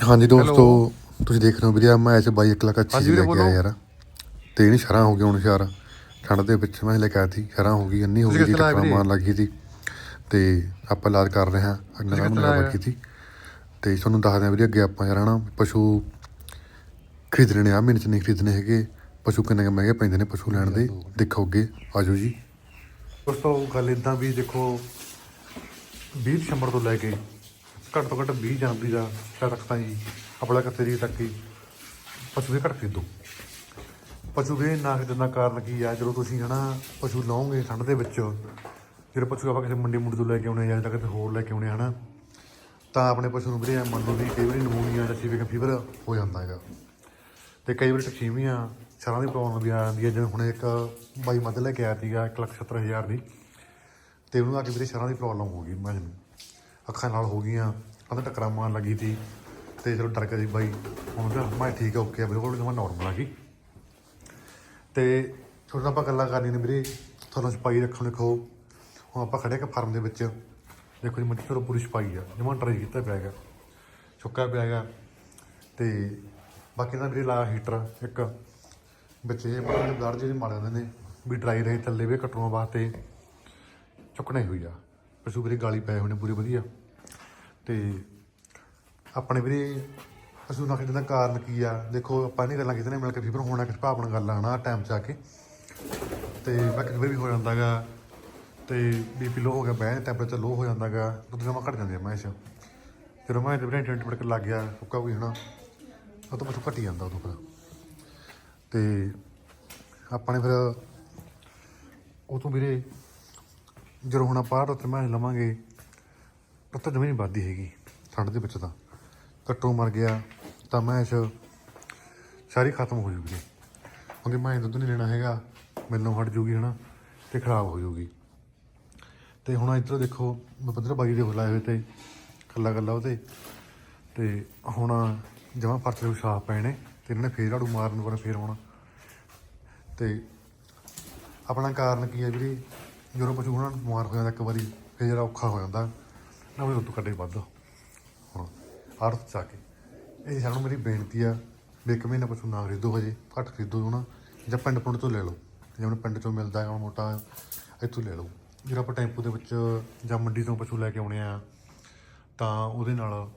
ਹਾਂਜੀ ਦੋਸਤੋ ਤੁਸੀਂ ਦੇਖ ਰਹੇ ਹੋ ਵੀਰੇ ਮੈਚ ਬਾਈ 1 ਲੱਖ ਅੱਛੀ ਹਾਂਜੀ ਲੈ ਕੇ। ਆਇਆ ਯਾਰ। ਤੇ ਇਹਨੀ ਸ਼ਰਾਂ ਹੋ ਗਈ ਹੁਣ ਸ਼ਰ। ਠੰਡ ਦੇ ਵਿੱਚ ਮੈਂ ਲੈ ਕੇ ਸ਼ਰਾਂ ਹੋ ਗਈ ਇੰਨੀ ਹੋ ਗਈ ਟੱਕਰਾਂ? ਮਾਰਨ ਲੱਗੀ ਸੀ। ਤੇ ਆਪਾਂ ਇਲਾਜ ਕਰ ਰਹੇ ਹਾਂ ਅਗਲਾ ਲਾਇਆ? ਬਾਕੀ ਸੀ ਤੇ ਤੁਹਾਨੂੰ ਦੱਸਦੇ ਹਾਂ ਵੀਰੇ ਅੱਗੇ ਆਪਾਂ ਯਾਰ ਹਨਾ ਪਸ਼ੂ ਖਰੀਦਣੇ ਆ ਮਹੀਨੇ ਚ ਨਹੀਂ ਖਰੀਦਣੇ ਹੈਗੇ। ਪਸ਼ੂ ਕਿੰਨੇ ਕੁ ਮਹਿੰਗੇ ਪੈਂਦੇ ਨੇ ਪਸ਼ੂ ਲੈਣ ਦੇ ਦੇਖੋ ਅੱਗੇ ਆਜੋ ਜੀ। ਦੋਸਤੋ ਗੱਲ ਇਦਾਂ ਵੀ ਦੇਖੋ 20 ਦਸੰਬਰ ਤੋਂ ਲੈ ਕੇ ਘੱਟ ਤੋਂ ਘੱਟ 20 ਜਨਵਰੀ ਦਾ ਸ਼ਾਇਦ ਤੱਕ ਤਾਂ ਜੀ ਆਪਣਾ ਕੱਤੇ ਤੱਕ ਹੀ ਪਸ਼ੂ ਦੇ ਘੱਟ ਖਰੀਦੋ ਪਸ਼ੂ ਦੇ ਨਾ ਖਰੀਦਣ ਦਾ ਕਾਰਨ ਕੀ ਆ? ਜਦੋਂ ਤੁਸੀਂ ਹਨਾ ਪਸ਼ੂ ਲਾਓਗੇ ਠੰਡ ਦੇ ਵਿੱਚ ਜਿਹੜੇ ਪਸ਼ੂ ਆਪਾਂ ਕਿਸੇ ਮੰਡੀ ਮੁੰਡੀ ਤੋਂ ਲੈ ਕੇ ਆਉਣੇ ਜਾਂ ਕਿਤੇ ਹੋਰ ਲੈ ਕੇ ਆਉਣੇ ਹਨਾ, ਤਾਂ ਆਪਣੇ ਪਸ਼ੂ ਨੂੰ ਵੀਰੇ ਮੰਨ ਲਓ ਵੀ ਕਈ ਵਾਰੀ ਨਮੂਨੀਆ ਜਾਂ ਸੀਵੇ ਫੀਵਰ ਹੋ ਜਾਂਦਾ ਹੈਗਾ। ਤੇ ਕਈ ਵਾਰੀ ਟਕਸੀਮੀਆਂ ਸਰਾਂ ਦੀ ਪ੍ਰੋਬਲਮ ਵੀ ਆ ਜਾਂਦੀ ਹੈ ਜਿਵੇਂ ਹੁਣ ਇੱਕ ਬਾਈ ਮੱਝ ਲੈ ਕੇ ਆਇਆ ਸੀਗਾ 170000 ਦੀ, ਤੇ ਉਹਨੂੰ ਆ ਕੇ ਵੀਰੇ ਸਰਾਂ ਦੀ ਪ੍ਰੋਬਲਮ ਹੋ ਗਈ, ਮੈਂ ਨੂੰ ਅੱਖਾਂ ਨਾਲ ਹੋ ਗਈਆਂ ਕਹਿੰਦਾ ਟਕਰਾ ਮਾਰਨ ਲੱਗੀ ਤੀ ਤੇ ਚਲੋ ਡਰ ਗਿਆ ਸੀ ਬਾਈ। ਹੁਣ ਤਾਂ ਮੈਂ ਠੀਕ ਆ ਓਕੇ ਆ ਬਿਲਕੁਲ ਜਮਾ ਨਾਰਮਲ ਆ ਗਈ ਤੇ ਥੋੜਾ ਆਪਾਂ ਗੱਲਾਂ ਕਰਨੀਆਂ ਨੇ ਵੀਰੇ, ਤੁਹਾਨੂੰ ਸਪਾਈ ਰੱਖਣ ਦੇਖੋ ਹੁਣ ਆਪਾਂ ਖੜੇ ਆ ਫਾਰਮ ਦੇ ਵਿੱਚ। ਦੇਖੋ ਜੀ ਮੱਝ ਤੋਂ ਪੂਰੀ ਸਪਾਈ ਆ, ਜਮਾ ਟਰਾਈ ਕੀਤਾ ਪਿਆ ਹੈਗਾ ਸੁੱਕਾ ਪਿਆ ਹੈਗਾ। ਤੇ ਬਾਕੀ ਦਾ ਵੀਰੇ, ਲਾਇਆ ਹੀਟਰ ਇੱਕ। ਵਿੱਚ ਇਹ ਬੜੇ ਦਰ ਜਿਹੜੇ ਮਾਰ ਜਾਂਦੇ ਨੇ, ਵੀ ਡਰਾਈ ਰਹੇ ਥੱਲੇ ਵੀ ਕਟਰੂਆਂ ਵਾਸਤੇ। ਚੁੱਕਣੇ ਹੋਈ ਆ। ਪਸ਼ੂ ਵੀਰੇ, ਗਾਲੀ ਪਏ ਹੋਏ ਨੇ ਪੂਰੇ ਵਧੀਆ। ਤੇ ਆਪਣੇ ਵੀਰੇ, ਅਸੀਂ ਨਾ ਖੇਡਣ ਦਾ ਕਾਰਨ ਕੀ ਆ? ਦੇਖੋ, ਆਪਾਂ ਨਹੀਂ ਗੱਲਾਂ ਕਿਤੇ ਨੇ ਮਿਲ ਕੇ ਫੀਵਰ ਹੋਣਾ ਕਿਸ ਭਾਵਨਾ ਗੱਲ ਆਣਾ ਟਾਈਮ ਚ ਆ ਕੇ। ਤੇ ਬਾਕੀ ਵੀ ਹੋ ਜਾਂਦਾਗਾ। ਤੇ ਬੀਪੀ ਲੋ ਹੋ ਗਿਆ ਬੈਨ ਟੈਂਪਰੇਚਰ ਲੋ ਹੋ ਜਾਂਦਾਗਾ। ਦੁੱਧ ਜਮਾ ਘਟ ਜਾਂਦੇ ਆ ਮੈਸ਼ ਜਦੋਂ ਮੈਂ ਜਿਹੜੇ ਟੈਂਟ ਲੱਗ ਗਿਆ, ਸੁੱਕਾ ਕੋਈ ਹਨਾ। ਉਹ ਤੋਂ ਪਸ਼ੂ ਘਟੀ ਜਾਂਦਾ ਉਦੋਂ ਫਿਰ ਤੇ ਆਪਣੇ ਫਿਰ ਉਹ ਤੋਂ ਵੀਰੇ, ਜਦੋਂ ਹੁਣ ਆਪਾਂ ਉੱਤੇ ਮੈਂ ਲਵਾਂਗੇ ਤਾਂ ਜਮੀ ਨਹੀਂ ਵੱਧਦੀ ਹੈਗੀ, ਠੰਡ ਦੇ ਵਿੱਚ ਤਾਂ। ਕੱਟੋ ਮਰ ਗਿਆ, ਤਾਂ ਮੈਸ਼ ਸਾਰੀ ਖਤਮ ਹੋ ਜੂਗੀ। ਕਿਉਂਕਿ ਮੈਂ ਦੁੱਧ ਨਹੀਂ ਲੈਣਾ ਹੈਗਾ ਮੈਨੂੰ ਹਟ ਜੂਗੀ, ਹਨਾ, ਤੇ ਖਰਾਬ ਹੋ ਜੂਗੀ। ਤੇ ਹੁਣ ਇੱਧਰ ਦੇਖੋ, ਮੈਂ ਪੱਧਰ ਬਾਗੀ ਦੇ ਲਾਏ ਹੋਏ ਤੇ ਕੱਲਾ ਕੱਲਾ ਉਹਦੇ। ਤੇ ਹੁਣ ਜਮਾ ਫਰਸ਼ ਦੇ ਸਾਫ਼ ਪਏ ਨੇ ਤੇ ਇਹਨਾਂ ਨੇ ਫੇਰ ਝਾੜੂ ਮਾਰਨ ਪਰ ਫੇਰ ਹੁਣ ਤੇ ਆਪਣਾ ਕਾਰਨ ਕੀ ਹੈ ਵੀਰੇ? ਜਦੋਂ ਪਸ਼ੂ ਉਹਨਾਂ ਨੂੰ ਬਿਮਾਰ ਹੋ ਜਾਂਦਾ ਇੱਕ ਵਾਰੀ, ਫੇਰ ਜਰਾ ਔਖਾ ਹੋ ਜਾਂਦਾ। ਨਾ ਵੀ ਦੁੱਧ ਕੱਢੇ ਵੱਧ। ਹੁਣ ਆੜਤ ਚਾ ਕੇ। ਇਹ ਸਾਨੂੰ ਮੇਰੀ ਬੇਨਤੀ ਆ ਵੀ ਇੱਕ ਮਹੀਨਾ ਪਸ਼ੂ ਨਾ ਖਰੀਦੋ ਹਜੇ, ਘੱਟ ਖਰੀਦੋ ਹੁਣ ਜਾਂ ਪਿੰਡ ਪੁੰਡ ਤੋਂ ਲੈ ਲਓ। ਜਿਵੇਂ ਪਿੰਡ ਚੋਂ ਮਿਲਦਾ ਹੈ ਮੋਟਾ ਇੱਥੋਂ ਲੈ ਲਓ। ਜਿਹੜਾ ਆਪਾਂ ਟੈਂਪੂ ਦੇ ਵਿੱਚ ਜਾਂ ਮੰਡੀ ਤੋਂ ਪਸ਼ੂ ਲੈ ਕੇ ਆਉਣੇ ਆ, ਤਾਂ ਉਹਦੇ ਨਾਲ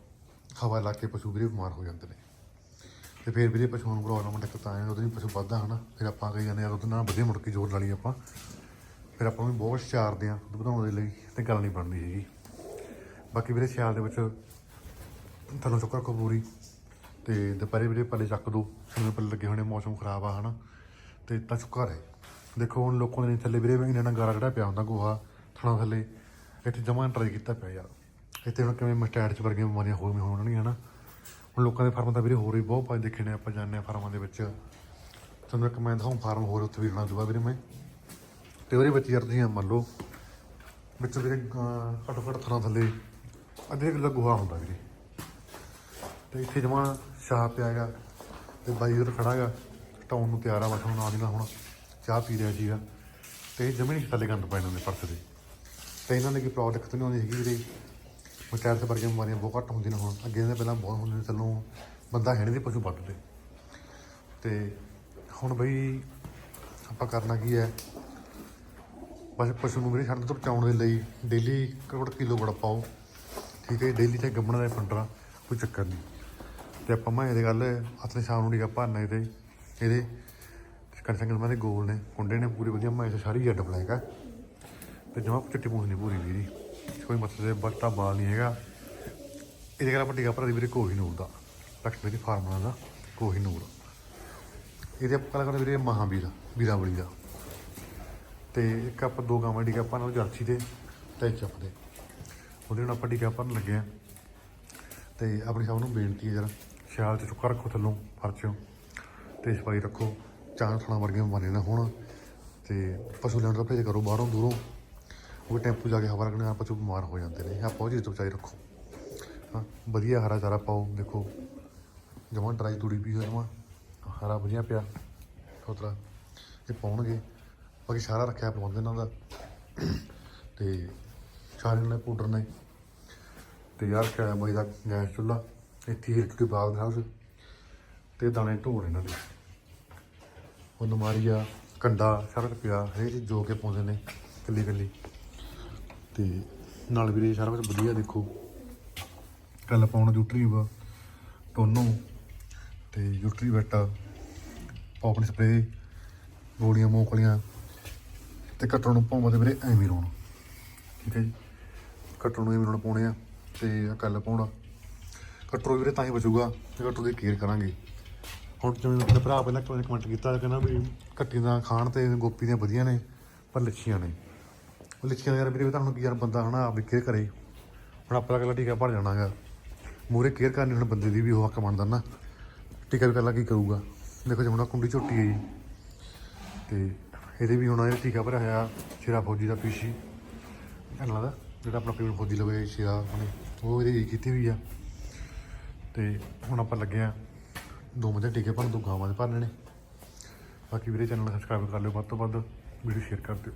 ਹਵਾ ਲਾ ਕੇ ਪਸ਼ੂ ਵੀਰੇ ਬਿਮਾਰ ਹੋ ਜਾਂਦੇ ਨੇ। ਤੇ ਫਿਰ ਵੀਰੇ ਪਸ਼ੂ ਨੂੰ ਪ੍ਰੋਬਲਮ ਦਿੱਕਤ ਆ ਜਾਂਦੀ ਉਹਦੇ ਵੀ ਪਸ਼ੂ ਵੱਧਦਾ ਹਨਾ। ਫਿਰ ਆਪਾਂ ਕਹੀ ਜਾਂਦੇ ਆ ਉਹਦੇ ਨਾਲ ਵਧੀਆ ਮੁੜ ਕੇ ਜ਼ੋਰ ਲਾ ਲਈ ਆਪਾਂ। ਫਿਰ ਆਪਾਂ ਵੀ ਬਹੁਤ ਚਾਰਦੇ ਆ, ਦੁੱਧ ਵਧਾਉਣ ਦੇ ਲਈ ਤੇ ਗੱਲ ਨਹੀਂ ਬਣਦੀ ਹੈਗੀ। ਬਾਕੀ ਵੀਰੇ ਸਿਆਲ ਦੇ ਵਿੱਚ ਤੁਹਾਨੂੰ ਚੁੱਕਾ ਰੱਖੋ ਪੂਰੀ ਤੇ ਦੁਪਹਿਰੇ ਵੀਰੇ ਪੱਲੇ ਚੱਕ ਦੋ, ਸਮੇਂ ਪੱਲੇ ਲੱਗੇ ਹੋਣੇ, ਮੌਸਮ ਖਰਾਬ ਆ, ਹਨਾ। ਤੇ ਤਾਂ ਚੁੱਕਾ ਰਹੇ ਦੇਖੋ, ਹੁਣ ਲੋਕਾਂ ਨੇ ਥੱਲੇ ਵੀਰੇ ਇਹਨਾਂ ਨਾਲ ਗਾਰਾ ਜਿਹੜਾ ਪਿਆ ਹੁੰਦਾ ਗੋਹਾ ਥਣਾ ਥੱਲੇ। ਇੱਥੇ ਜਮਾਂ ਟਰਾਈ ਕੀਤਾ ਪਿਆ ਯਾਰ। ਇੱਥੇ ਹੁਣ ਕਿਵੇਂ ਮਸਟੈਡ ਚ ਵਰਗੀਆਂ ਬਿਮਾਰੀਆਂ ਹੋਰ ਵੀ ਹੋਣਗੀਆਂ, ਹਨਾ। ਹੁਣ ਲੋਕਾਂ ਦੇ ਫਾਰਮਾਂ ਤਾਂ ਵੀਰੇ ਹੋਰ ਵੀ ਬਹੁਤ ਪਾਏ ਦੇਖੇ ਨੇ, ਆਪਾਂ ਜਾਣਦੇ ਹਾਂ ਫਾਰਮਾਂ ਦੇ ਵਿੱਚ। ਤੁਹਾਨੂੰ ਇੱਕ ਮੈਂ ਦਿਖਾਉਂ ਫਾਰਮ ਹੋਰ ਉੱਥੇ ਵੀ ਬਣਾ ਦੂਗਾ ਵੀਰੇ ਮੈਂ। ਤੇ ਉਹਦੇ ਵਿੱਚ ਯਾਰ ਤੁਸੀਂ ਮੰਨ ਲਓ, ਵਿੱਚ ਵੀਰੇ ਘੱਟੋ ਘੱਟ ਥਣਾ ਥੱਲੇ ਅੱਧੇ ਕਿਲੋ ਗੋਹਾ ਹੁੰਦਾ ਵੀਰੇ। ਤੇ ਇੱਥੇ ਜਮਾ ਸ਼ਾਹ ਪਿਆ ਹੈਗਾ ਤੇ ਬਾਈ ਉਧਰ ਖੜਾ ਹੈਗਾ ਟਾਉਣ ਨੂੰ ਤਿਆਰ ਆ, ਬਸ ਹੁਣ ਨਾਲ ਨਾਲ ਹੁਣ ਚਾਹ ਪੀ ਰਿਹਾ ਸੀਗਾ। ਤੇ ਇਹ ਜਮੀ ਨਹੀਂ ਥੱਲੇ ਗੰਦ ਪੈਣ ਹੁੰਦੇ ਫਰਸ਼ ਦੇ ਤੇ। ਇਹਨਾਂ ਦੇ ਕੀ ਪ੍ਰੋਬਲਮ ਦਿੱਕਤ ਨਹੀਂ ਆਉਂਦੀ ਹੈਗੀ ਵੀਰੇ। ਮਟੈਰ ਤੇ ਵਰਗੀਆਂ ਬਿਮਾਰੀਆਂ ਬਹੁਤ ਘੱਟ ਹੁੰਦੀਆਂ ਨੇ ਹੁਣ। ਅੱਗੇ ਦੇ ਪਹਿਲਾਂ ਬਹੁਤ ਹੁੰਦੀਆਂ ਸੀ ਥੱਲੋਂ ਬੰਦਾ ਹੈ ਨਹੀਂ ਸੀ ਪਸ਼ੂ ਵੱਢਦੇ ਤੇ ਹੁਣ ਬਈ ਆਪਾਂ ਕਰਨਾ ਕੀ ਹੈ? ਬਸ ਪਸ਼ੂ ਨੂੰ ਵੀਰੇ ਛੱਡ ਤੋਂ ਬਚਾਉਣ ਦੇ ਲਈ ਡੇਲੀ ਕਰੋੜ ਕਿਲੋ ਬੜਾ ਪਾਓ। ਠੀਕ ਹੈ ਡੇਲੀ ਤੇ ਗੱਬਣਾ ਦਾ ਫੰਡਰਾ ਕੋਈ ਚੱਕਰ ਨਹੀਂ। ਤੇ ਆਪਾਂ ਮੈਂ ਇਹਦੇ ਗੱਲ ਹੱਥ ਸ਼ਾਮ ਨੂੰ ਡੀਗਾ ਭਰਨਾ ਇਹਦੇ ਇਹਦੇ ਕੰਸੰਗਲ ਮਾਂ ਦੇ ਗੋਲ ਨੇ ਕੁੰਡੇ ਨੇ ਪੂਰੀ ਵਧੀਆ, ਮੈਂ ਸਾਰੀ ਜੱਡ ਬਲੈਕ ਆ। ਤੇ ਜਮਾ ਚਿੱਟੀ ਪੂੰਛ ਨਹੀਂ ਪੂਰੀ ਵੀਰੀ। ਕੋਈ ਮਤਲਬ ਦੇ ਬੱਟਾ ਬਾਲ ਨਹੀਂ ਹੈਗਾ। ਇਹਦੇ ਗੱਲ ਆਪਾਂ ਡੀਗਾ ਭਰਾ ਦੀ ਵੀਰੇ ਕੋਹੀ ਨੂਰ ਦਾ। ਲక్ష్ਮੀ ਦੀ ਫਾਰਮੂਲਾ ਦਾ ਕੋਈ ਨੂਰ। ਇਹਦੇ ਆਪਾਂ ਗੱਲ ਕਰਦੇ ਵੀਰੇ ਮਹਾਵੀਰ, ਵੀਰਾਵਲੀ ਦਾ। ਤੇ ਇੱਕ ਆਪਾਂ ਦੋ ਗਾਵਾਂ ਡੀਗਾ ਆਪਾਂ ਨਾਲ ਜਰਸੀ ਦੇ ਤੇ ਚੱਪ ਦੇ ਉਹਦੇ ਨਾਲ ਆਪਾਂ ਡੀਗਾ ਭਰਨ ਲੱਗੇ ਆ ਤੇ ਆਪਣੀ ਸਭ ਨੂੰ ਬੇਨਤੀ ਹੈ ਜਰਾ ਸਿਆਲ ਚ ਚੁੱਕਾ ਰੱਖੋ ਥੱਲੋਂ ਫਰਚੋਂ ਤੇ ਸਫ਼ਾਈ ਰੱਖੋ ਚਾਹ ਥਣਾ ਵਰਗੀਆਂ ਬਿਮਾਰੀਆਂ ਨਾ ਹੋਣ। ਤੇ ਪਸ਼ੂ ਲੈਣ ਦਾ ਭੇਜ ਕਰੋ ਬਾਹਰੋਂ, ਦੂਰੋਂ। ਉਹ ਟੈਂਪੂ ਜਾ ਕੇ ਹਵਾ ਲੱਗਣ ਨਾਲ ਪਸ਼ੂ ਬਿਮਾਰ ਹੋ ਜਾਂਦੇ ਨੇ। ਆਪਾਂ ਉਹ ਚੀਜ਼ ਤੋਂ ਬਚਾਈ ਰੱਖੋ। ਹਾਂ, ਵਧੀਆ ਹਰਾ ਚਾਰਾ ਪਾਓ, ਦੇਖੋ। ਜਮਾਂ ਡਰਾਈ ਤੂੜੀ ਵੀ ਹੋ ਜਮਾਂ। ਹਰਾ ਵਧੀਆ ਪਿਆ, ਖੋਤਰਾ। ਇਹ ਪਾਉਣਗੇ। ਬਾਕੀ ਸਾਰਾ ਰੱਖਿਆ ਪ੍ਰਬੰਧ ਇਹਨਾਂ ਦਾ। ਤੇ ਸਾਰੇ ਨੇ ਪਾਊਡਰ ਨੇ ਤੇ ਯਾਰ ਕਿਆ ਬਾਈ ਦਾ ਗੈਸ ਚੁੱਲ੍ਹਾ, ਇੱਥੇ ਹਿਰਕ ਕੇ ਬਾਗ ਦਾ ਹਾਊਸ ਤੇ ਦਾਣੇ ਢੋੜ ਇਹਨਾਂ ਦੇ। ਉਹ ਨਮਾਰੀਆ ਕੰਡਾ ਸਾਰਾ ਕੁਝ ਪਿਆ ਚੀਜ਼ ਜੋ ਕੇ ਪਾਉਂਦੇ ਨੇ ਕੱਲੀ ਕੱਲੀ ਤੇ ਨਾਲ ਵੀਰੇ ਸਾਰਾ ਕੁਝ ਵਧੀਆ ਦੇਖੋ। ਕੱਲ ਪਾਉਣ ਜੁਟਰੀ ਵਾ, ਟੋਨੋ ਤੇ ਜੁਟਰੀ ਬੈਟਾ ਪੌਪਨ ਸਪਰੇ ਗੋਲੀਆਂ ਮੋਕਲੀਆਂ ਤੇ ਕੱਟਣ ਨੂੰ ਪਾਉਂਦੇ ਵੀਰੇ ਐਵੇਂ ਰੋਣ। ਠੀਕ ਹੈ ਜੀ। ਕੱਟਣ ਨੂੰ ਐਵੇਂ ਰੋਣ ਪਾਉਣੇ ਆ ਤੇ ਆਹ ਕੱਲ ਪਾਉਣਾ। ਕੱਟਰੋ ਵੀਰੇ ਤਾਂ ਹੀ ਬਚੂਗਾ ਤੇ ਕੱਟਰ ਦੀ ਕੇਅਰ ਕਰਾਂਗੇ। ਹੁਣ ਜਿਵੇਂ ਮੇਰੇ ਭਰਾ ਪਹਿਲਾਂ ਕਮੈਂਟ ਕੀਤਾ ਕਹਿੰਦਾ ਵੀ ਕੱਟੀ ਦਾ ਖਾਣ ਤੇ ਗੋਪੀ ਦੀਆਂ ਵਧੀਆ ਨੇ, ਪਰ ਲੱਛੀਆਂ ਨੇ। ਉਹ ਲੱਛੀਆਂ ਯਾਰ ਵੀਰੇ ਤੁਹਾਨੂੰ ਕੀ ਯਾਰ ਬੰਦਾ ਹਨਾ, ਆਪ ਵੀ ਕੇਅਰ ਕਰੇ। ਹੁਣ ਆਪਾਂ ਅਗਲਾ ਟੀਕਾ ਭਰ ਜਾਣਾਗਾ। ਮੂਰੇ ਕੇਅਰ ਕਰਨੀ ਹੁਣ ਬੰਦੇ ਦੀ ਵੀ ਉਹ ਹੱਕ ਬਣਦਾ ਨਾ। ਟੀਕਾ ਵੀ ਕੱਲਾ ਕੀ ਕਰੂਗਾ? ਦੇਖੋ ਜਿਵੇਂ ਹੁਣ ਕੁੰਡੀ ਝੋਟੀ ਹੈ ਜੀ। ਤੇ ਇਹਦੇ ਵੀ ਹੁਣ ਇਹ ਟੀਕਾ ਭਰਿਆ ਹੋਇਆ, ਸ਼ੇਰਾ ਫੌਜੀ ਦਾ ਪੀਸ਼ੀ। ਇਹਨਾਂ ਦਾ। ਜਿਹੜਾ ਆਪਣਾ ਪੀਵਨ ਫੌਜੀ ਲਵੇ ਸ਼ੇਰਾ ਆਪਣੇ ਉਹ ਇਹਦੇ ਕੀਤੀ ਹੋਈ ਆ। ਤੇ ਹੁਣ ਆਪਾਂ ਲੱਗੇ ਆ ਦੋ ਮੱਝਾਂ ਟੀਕੇ ਭਰਨ ਦੋ ਗਾਵਾਂ ਦੇ ਭਰਨੇ ਨੇ। ਬਾਕੀ ਵੀਰੇ ਚੈਨਲ ਨੂੰ ਸਬਸਕ੍ਰਾਈਬ ਕਰ ਲਿਓ, ਵੱਧ ਤੋਂ ਵੱਧ ਵੀਡੀਓ ਸ਼ੇਅਰ ਕਰ ਦਿਓ।